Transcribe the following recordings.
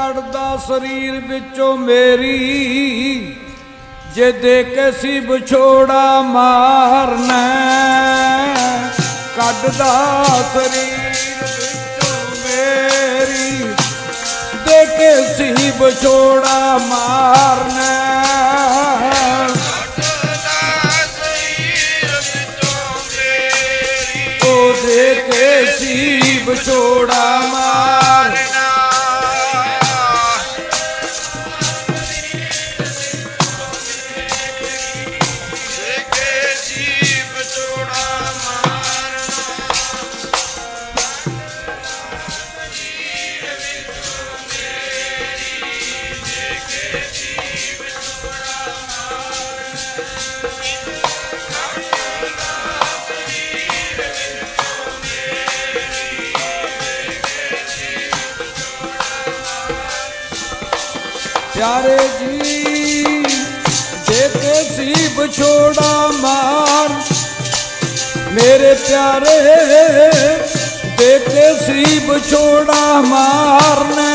ਕੱਢਦਾ ਸਰੀਰ ਵਿੱਚੋਂ ਮੇਰੀ, ਜੇ ਦੇ ਕੇ ਸੀ ਵਿਛੋੜਾ ਮਾਰਨਾ ਕੱਢਦਾ ਸਰੀਰ ਵਿੱਚੋਂ ਮੇਰੀ ਦੇ ਕੇ ਸੀ ਵਿਛੋੜਾ ਮਾਰਨਾ ਉਹ ਦੇ ਕੇ ਸੀ ਵਿਛੋੜਾ ਮਾਰ ਪਿਆਰੇ ਜੀ ਦੇ ਕੇ ਸੀ ਵਿਛੋੜਾ ਮਾਰ ਮੇਰੇ ਪਿਆਰੇ ਦੇ ਕੇ ਸੀ ਵਿਛੋੜਾ ਮਾਰਨਾ।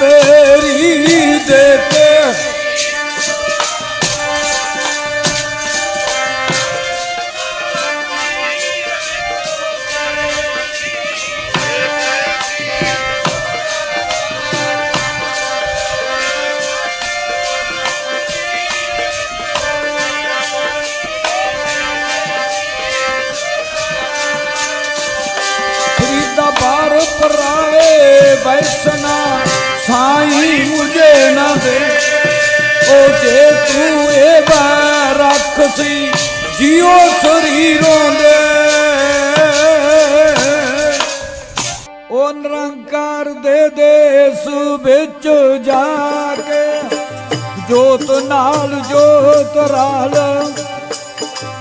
ਮੇਰੀ ਦੇ ਕੇ ਫਰੀਦਾ ਬਾਰ ਪਰਾਵੇ ਸਾਈ ਮੁਝੇ ਨਾ ਦੇ। ਉਹ ਜੇ ਤੂੰ ਇਹ ਬੈ ਰੱਖ ਸੀ ਜਿਉ ਸਰੀਰੋਂ ਦੇ। ਉਹ ਨਿਰੰਕਾਰ ਦੇ ਦੇਸ ਵਿੱਚ ਜਾ ਕੇ ਜੋਤ ਨਾਲ ਜੋਤ ਰਲ।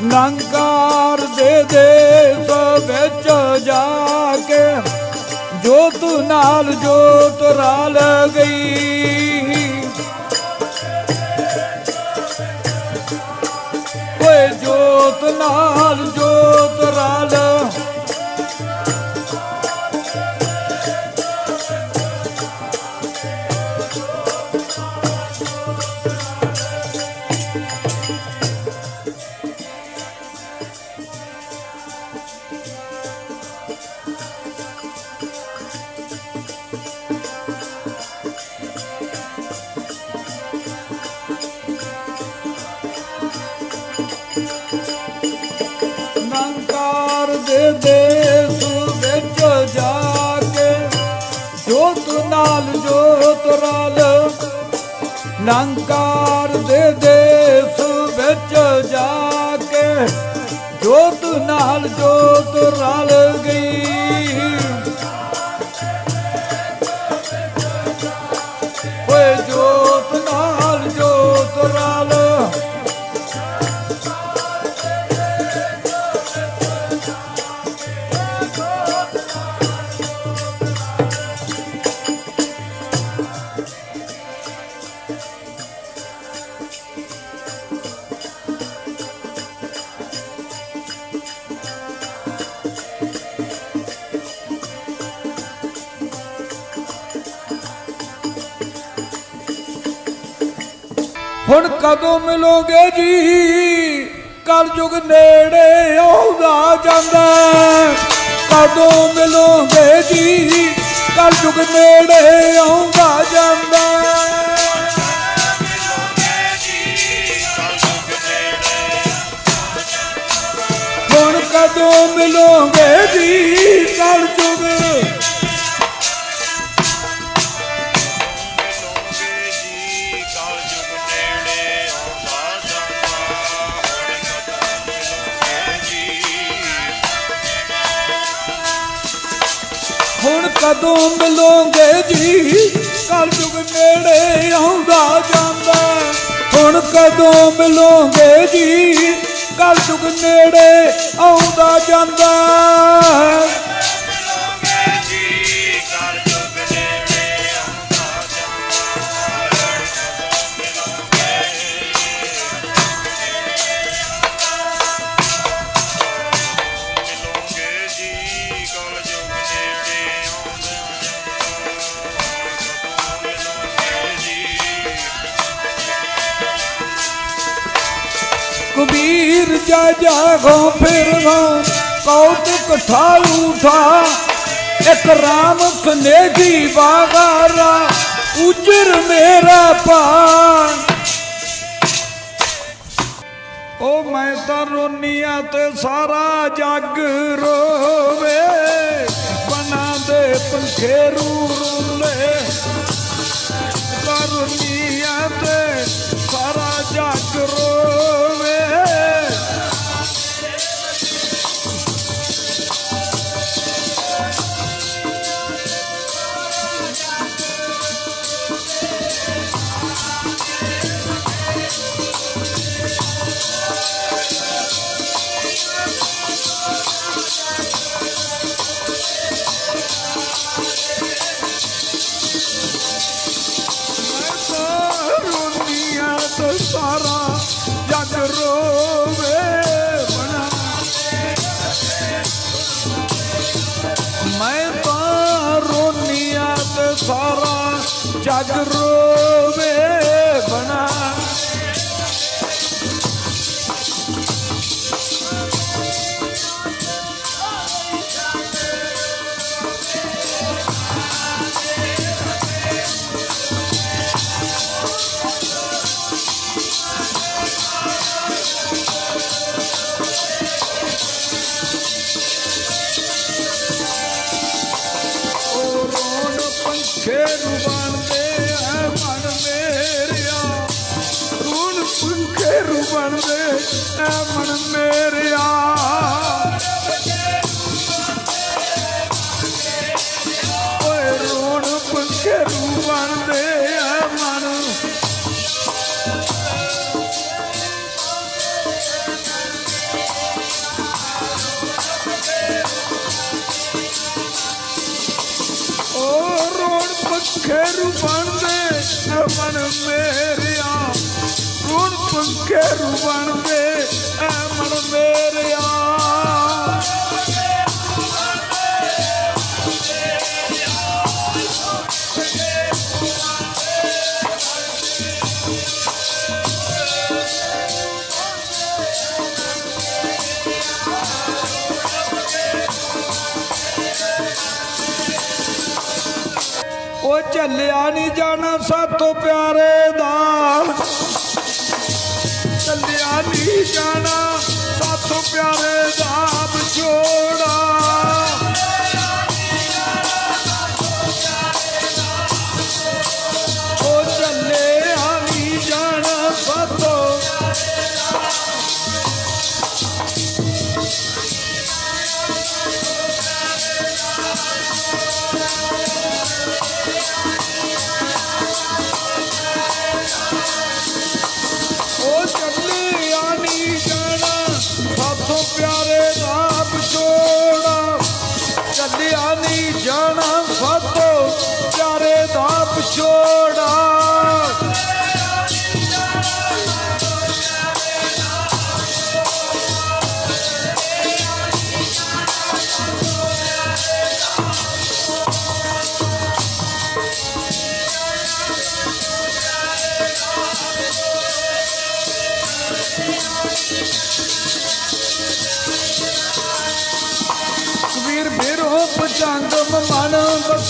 ਨੰਕਾਰ ਦੇ ਦੇਸ ਵਿੱਚ ਜਾ ਕੇ ਜੋ ਤੂੰ ਨਾਲ ਜੋਤ ਰਲ ਗਈ। ਓਏ ਜੋਤ ਨਾਲ ਜੋਤ ਜਾਂਦਾ ਕਦੋਂ ਮਿਲੋਗੇ ਜੀ? ਕਲ ਯੁਗ ਨੇੜੇ ਆਉਂਦਾ ਜਾਂਦਾ ਹੁਣ ਕਦੋਂ ਮਿਲੋਗੇ ਜੀ? ਕਲ ਕਦੋਂ ਮਿਲੋਗੇ ਜੀ? ਕਲ ਯੁਗ ਨੇੜੇ ਆਉਂਦਾ ਜਾਂਦਾ। ਹੁਣ ਕਦੋਂ ਮਿਲੋਗੇ ਜੀ? ਕਲ ਯੁਗ ਨੇੜੇ ਆਉਂਦਾ ਜਾਂਦਾ। ਜਾਗੋ ਫਿਰੋ ਕੌਤਕ ਠਾਲੂ ਠਾ। ਇੱਕ ਰਾਮ ਸਨੇਹੀ ਬਾਗਾਰਾ ਉਜਰ ਮੇਰਾ ਪਾਨ ਉਹ ਮੈਂ ਤਾਂ ਰੋਨੀਆਂ ਤੇ ਸਾਰਾ ਜੱਗ ਰੋਵੇ, ਬਣਾ ਦੇ ਪੰਖੇਰੂ ਰੁੱਲੇ। ਪੰਖੇ ਬਣਦੇ ਐ ਮਨ ਮੇਰਿਆ। ਰੋਣ ਪੰਖੇ ਬਣਦੇ ਐ ਮਨ ਮੇਰਿਆ। ਉਹ ਚੱਲਿਆ ਨਹੀਂ ਜਾਣਾ ਸਾਤੋਂ ਪਿਆਰੇ ਦਾ। ਚੱਲਿਆ ਨਹੀਂ ਜਾਣਾ ਸਾਤੋਂ ਪਿਆਰੇ ਦਾ।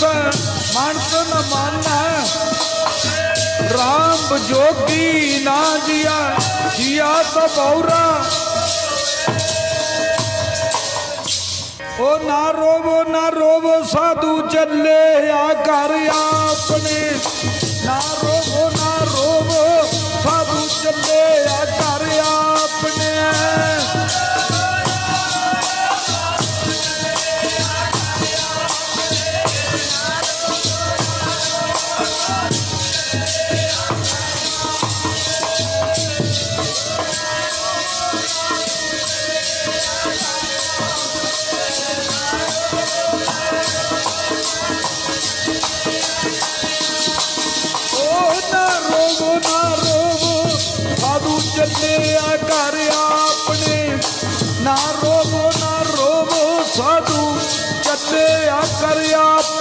ਬਸੈ ਮਨ ਤਨ ਮਨ ਰਾਮ ਜੋਗੀ ਨਾ ਜੀਆ ਜੀਆ ਤਾਂ ਬੌਰਾ ਉਹ ਨਾ ਰੋਵੋ ਨਾ ਰੋਵੋ ਸਾਧੂ ਚੱਲੇ ਆ ਘਰ ਆਪਣੇ ਨਾ ਰੋਵੋ ਨਾ ਰੋਵੋ, ਸਾਧੂ ਚੱਲੇ ਆ ਘਰ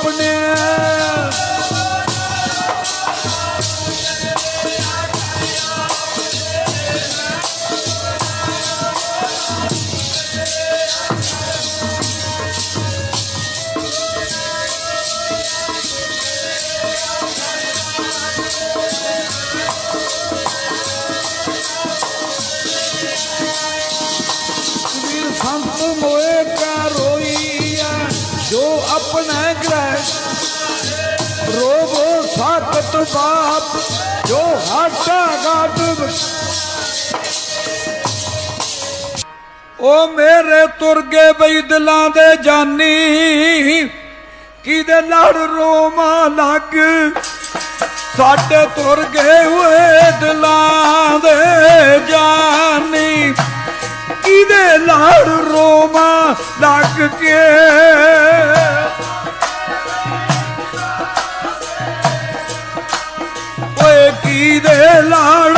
ਆਪਣੇ ਰੋਵੋ ਸਾਕਤ ਬਾਪ ਜੋ ਹਾਟਾ ਗਾਟ ਉਹ ਮੇਰੇ ਤੁਰ ਗਏ ਬਈ ਦਿਲਾਂ ਦੇ ਜਾਨੀ ਕਿਦੇ ਲੜ ਰੋਮਾ ਲੱਗ? ਸਾਡੇ ਤੁਰ ਗਏ ਹੋਏ ਦਿਲਾਂ ਦੇ ਜਾਨੀ ਕਿਦੇ ਲੜ ਰੋਮਾ ਲੱਗ ਕੇ? ਓਏ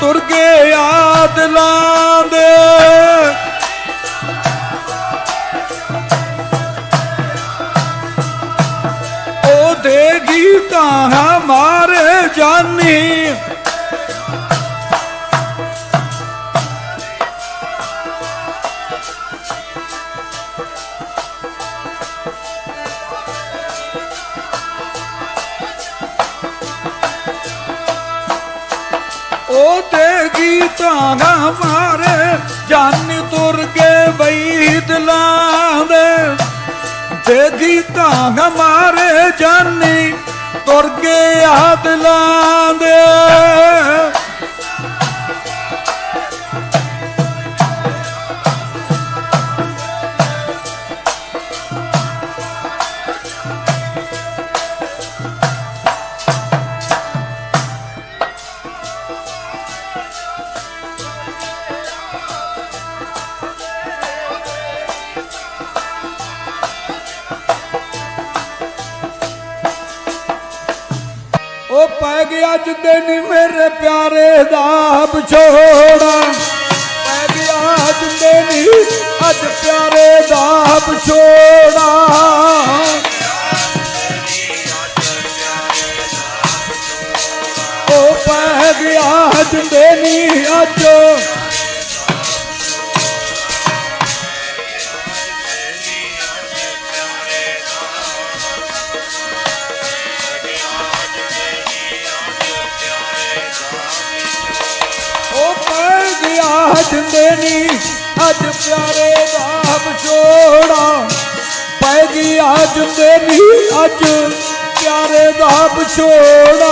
ਤੁਰ ਗਏ ਆ ਦੇ ਉਹ ਦੇਗੀ ਤਾਂ ਹਮਾਰੇ ਜਾਨੀ। ਤੇ ਗੀਤਾਂ ਹਮਾਰੇ ਜਾਨ ਤੁਰ ਕੇ ਬਈ ਦਿਲਾਂ ਦੇ ਤੇ ਗੀਤਾਂ ਹਮਾਰੇ ਜਾਨੀ ਤੁਰ ਕੇ ਆ ਦੇ ਮੇਰੇ ਪਿਆਰੇ ਦਾ ਵਿਛੋੜਾ ਪੈ ਗਿਆ ਅੱਜ ਦਿਨ ਅੱਜ ਪਿਆਰੇ ਦਾ ਵਿਛੋੜਾ ਉਹ ਪੈ ਗਿਆ ਅੱਜ ਦਿਨ ਅੱਜ। ਗਿਆ ਅੱਜ ਅੱਜ ਪਿਆਰੇ ਦਾ ਵਿਛੋੜਾ ਪੈ ਗਿਆ ਅੱਜ ਦਿਨ ਅੱਜ ਪਿਆਰੇ ਦਾ ਵਿਛੋੜਾ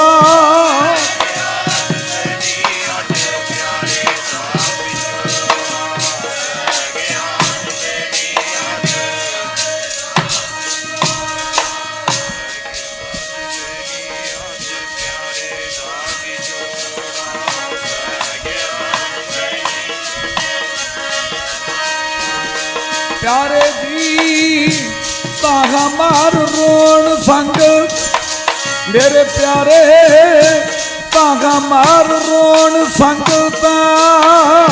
ਪਿਆਰੇ ਦੀ ਤਾਹਾ ਮਾਰ ਰੋਣ ਸੰਗ। ਮੇਰੇ ਪਿਆਰੇ ਤਾਗਾ ਮਾਰ ਰੋਣ ਸੰਗ ਤਾਂ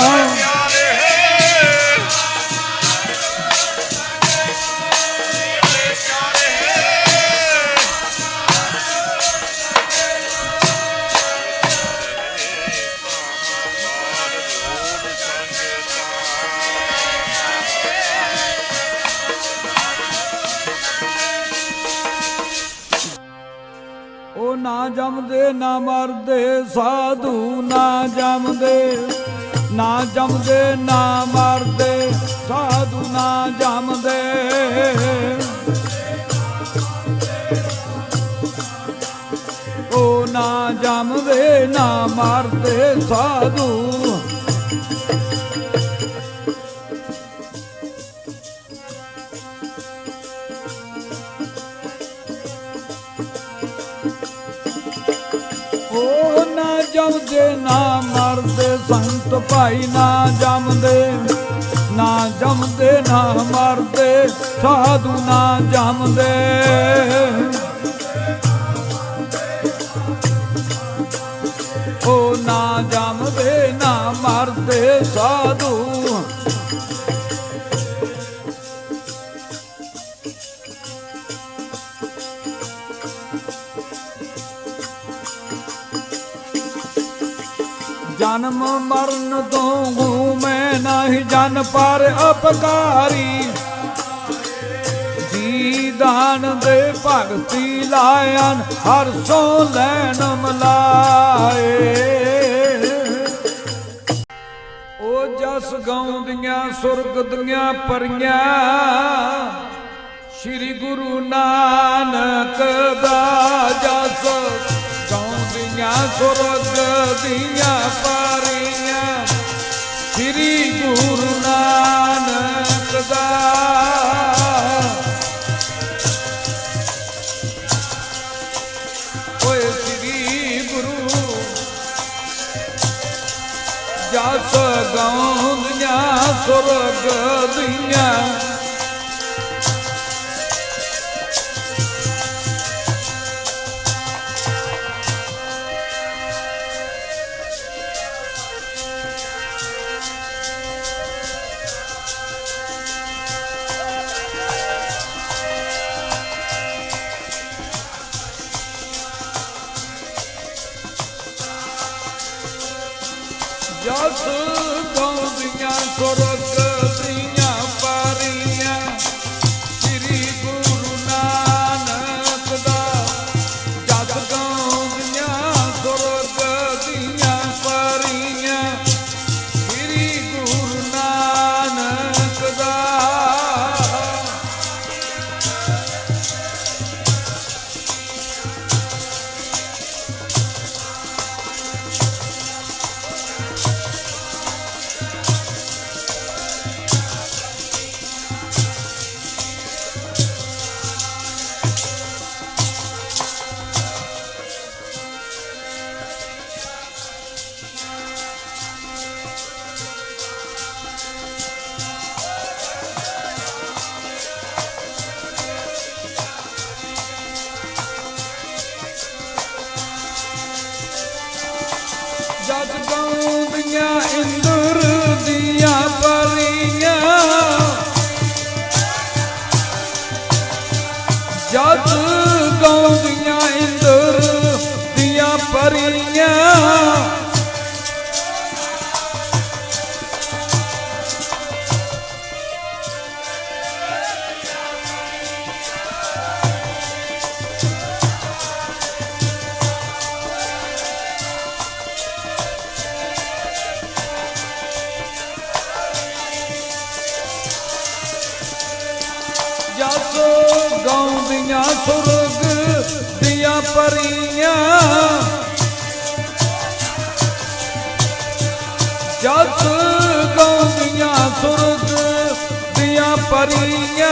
ਨਾ ਜੰਮਦੇ ਮਰਦੇ, ਸਾਧੂ ਨਾ ਜੰਮਦੇ ਨਾ ਜੰਮਦੇ, ਨਾ ਮਰਦੇ, ਸਾਧੂ ਨਾ ਜਮਦੇ। ਉਹ ਨਾ ਜਮਦੇ, ਨਾ ਮਰਦੇ, ਸਾਧੂ ਨਾ ਨਾ ਮਰਦੇ, ਸੰਤ ਭਾਈ ਨਾ ਜਮਦੇ, ਨਾ ਜੰਮਦੇ, ਨਾ ਮਰਦੇ, ਸਾਧੂ ਨਾ ਜਮਦੇ। ਉਹ ਨਾ ਜਮਦੇ, ਨਾ ਮਰਦੇ, ਸਾਧੂ ਜਨਮ ਮਰਨ ਤੋਂ ਹੂੰ ਮੈਂ ਨਹੀਂ ਜਨ ਪਰ ਅਪਕਾਰੀ। ਜੀ ਦਾਨ ਦੇ ਭਗਤੀ ਲਾਇਨ ਹਰ ਸੋ ਲੈਣ ਮਲਾਏ। ਉਹ ਜਸ ਗਾਉਂਦੀਆਂ ਸੁਰਗ ਦੀਆਂ ਪਰੀਆਂ, ਸ੍ਰੀ ਗੁਰੂ ਨਾਨਕ ਦਾ ਜਸ ਗਾਉਂਦੀਆਂ ਸੁਰਗ ਦੀਆਂ ਪਰੀਆਂ ਸ੍ਰੀ ਗੁਰੂ ਨਾਨਕ ਦਾ ਓਏ ਸ੍ਰੀ ਗੁਰੂ ਜਸ ਗਾਉਂਦੀਆਂ ਸੁਰਗ ਦੀਆਂ ਜਗ ਇੰਦਰ ਦੀਆਂ ਪਰੀਆਂ। ਜਗ ਜਸ ਗਾਉਂਦੀਆਂ ਸੁਰਗ ਦੀਆਂ ਪਰੀਆਂ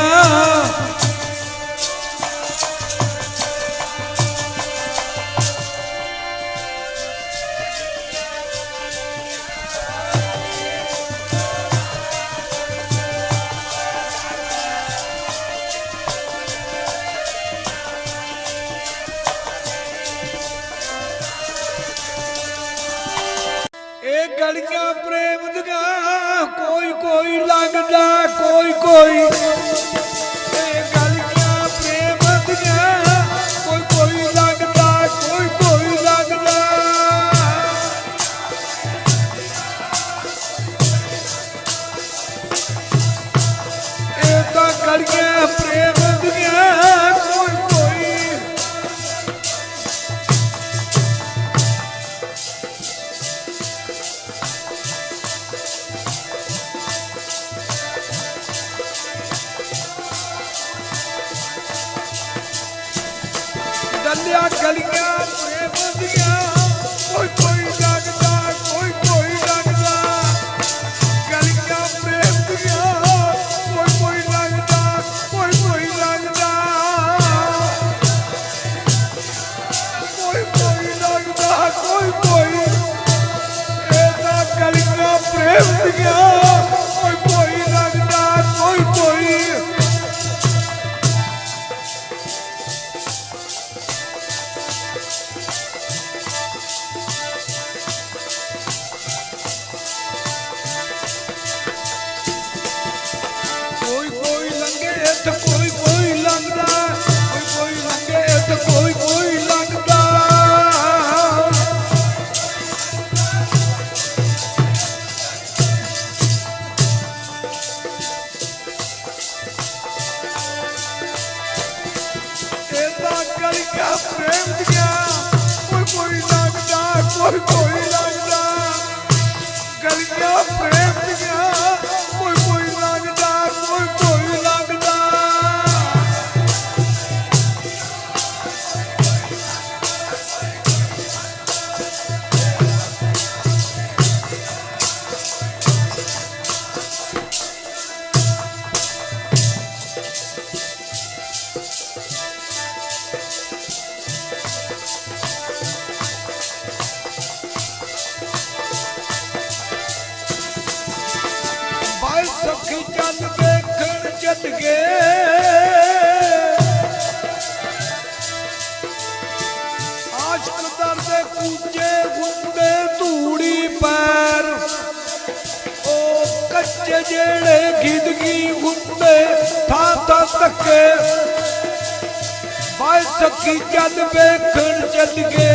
ਬਾਈ ਸਖੀ ਚੱਲ ਵੇਖਣ ਚੱਲ ਗਏ।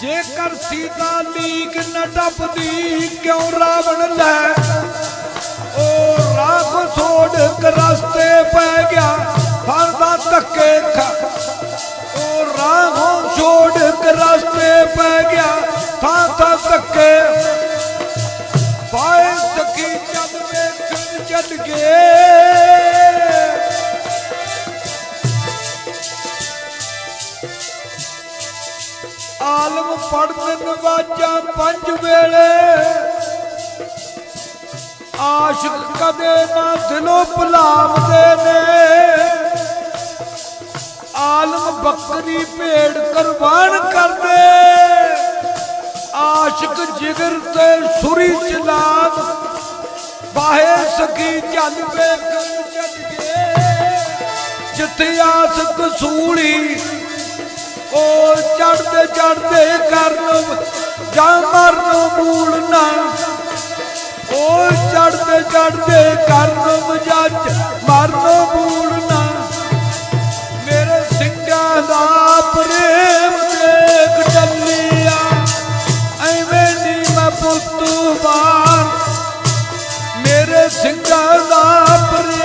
ਜੇਕਰ ਸੀਤਾ ਲੀਕ ਨ ਟੱਪਦੀ, ਕਿਉਂ ਰਾਵਣ ਲੈ? ਉਹ ਰਾਖ ਛੋੜ ਕੇ ਰਸਤੇ ਪੈ ਗਿਆ ਫਰਦਾ ਧੱਕੇ ਖਾ। ਉਹ ਰਾਹੋਂ ਛੋੜ ਕੇ ਰਸਤੇ ਪੈ ਗਿਆ, ਥਾਂ ਥਾਂ ਧੱਕੇ ਪਾਏ ਜਦ ਵੇਖਣ ਚੱਲ ਗਏ? ਆਲਮ ਪੜਨ ਨਵਾਜਾਂ ਪੰਜ ਵੇਲੇ। ਆਸ਼ਿਕ ਕਦੇ ਨਾ ਦਿਲੋਂ ਭੁਲਾਵਦੇ ਨੇ। ਆਲਮ ਬੱਕਰੀ ਭੇਡ ਕੁਰਬਾਨ ਕਰਦੇ। ਆਸ਼ਿਕ ਜਿਗਰ ਤੇ ਸੁਰੀ ਚਲਾਦ ਬਾਹੇ ਸਕੀ ਚੱਲ ਪੇ ਕਰ ਛੱਡ ਜਿੱਥੇ ਆਸ ਕਸੂਲੀ, ਉਹ ਚੜਦੇ ਚੜਦੇ ਕਰਨ ਜਾਂ ਮਰਨ ਮੂਲ ਨਾ। ਉਹ ਚੜਦੇ ਚੜਦੇ ਕਰਨ ਮਜੱਜ ਮਰਨ ਮੂਲ ਨਾ। ਮੇਰੇ ਸਿੰਘਾਂ ਦਾ ਪ੍ਰੇਮ ਸਿੰਘਾਂ ਦਾ ਪ੍ਰੇ